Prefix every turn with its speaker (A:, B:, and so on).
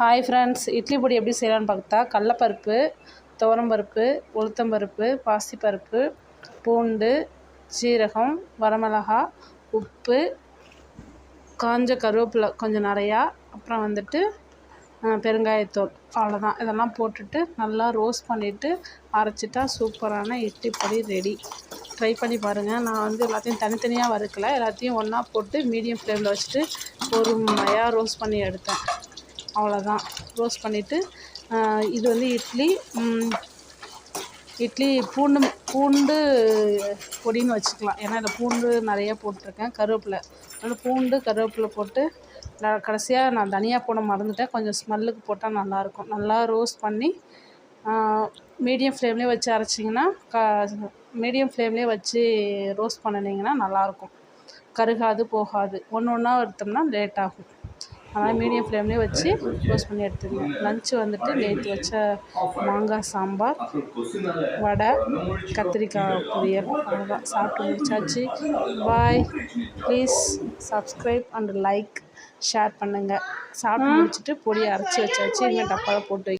A: Hi friends idli பொடி எப்படி செய்யலான்னு பார்த்தா கடலப்பருப்பு துவரம்பருப்பு உளுத்தம்பருப்பு பாசிப்பருப்பு பூண்டு சீரகம் வரமிளகா உப்பு காஞ்ச கருவேப்பிலை கொஞ்சம் நிறையா அப்புறம் வந்துட்டு பெருங்காயத்தூள் அவ்வளோதான் இதெல்லாம் போட்டுட்டு நல்லா ரோஸ்ட் பண்ணிவிட்டு அரைச்சிட்டா சூப்பரான இட்லி பொடி ரெடி ட்ரை பண்ணி பாருங்கள் நான் வந்து எல்லாத்தையும் தனித்தனியாக வறுக்கலை. எல்லாத்தையும் ஒன்றா போட்டு மீடியம் ஃப்ளேமில் வச்சுட்டு பொறுமையாக ரோஸ்ட் பண்ணி எடுத்தேன். அவ்வளோதான். ரோஸ்ட் பண்ணிவிட்டு இது வந்து இட்லி இட்லி பூண்டு பூண்டு பொடின்னு வச்சுக்கலாம். ஏன்னா இதில் பூண்டு நிறைய போட்டிருக்கேன் கருவேப்பிலை. அதனால் பூண்டு கருவேப்பிலை போட்டு நான் கடைசியாக நான் தனியாக போட மறந்துட்டேன். கொஞ்சம் ஸ்மெல்லுக்கு போட்டால் நல்லாயிருக்கும். நல்லா ரோஸ்ட் பண்ணி மீடியம் ஃப்ளேம்லேயே வச்சு அரைச்சிங்கன்னா க மீடியம் ஃப்ளேம்லேயே வச்சு ரோஸ்ட் பண்ணினீங்கன்னா நல்லாயிருக்கும். கருகாது போகாது. ஒன்று ஒன்றா எடுத்தோம்னா லேட் ஆகும். அதனால் மீடியம் ஃப்ளேம்லேயே வச்சு க்ளோஸ் பண்ணி எடுத்துக்கணும் லஞ்சு வந்துட்டு நேற்று வச்ச மாங்காய் சாம்பார் வடை கத்திரிக்காய் பொரியல். அவ்வளோதான் சாப்பிட்டு முடிச்சாச்சு. Bye please subscribe and like share பண்ணுங்கள் சாப்பிட்டு முடிச்சுட்டு பொடியை அரைச்சி வச்சாச்சு. இன்னும் டப்பாவில் போட்டு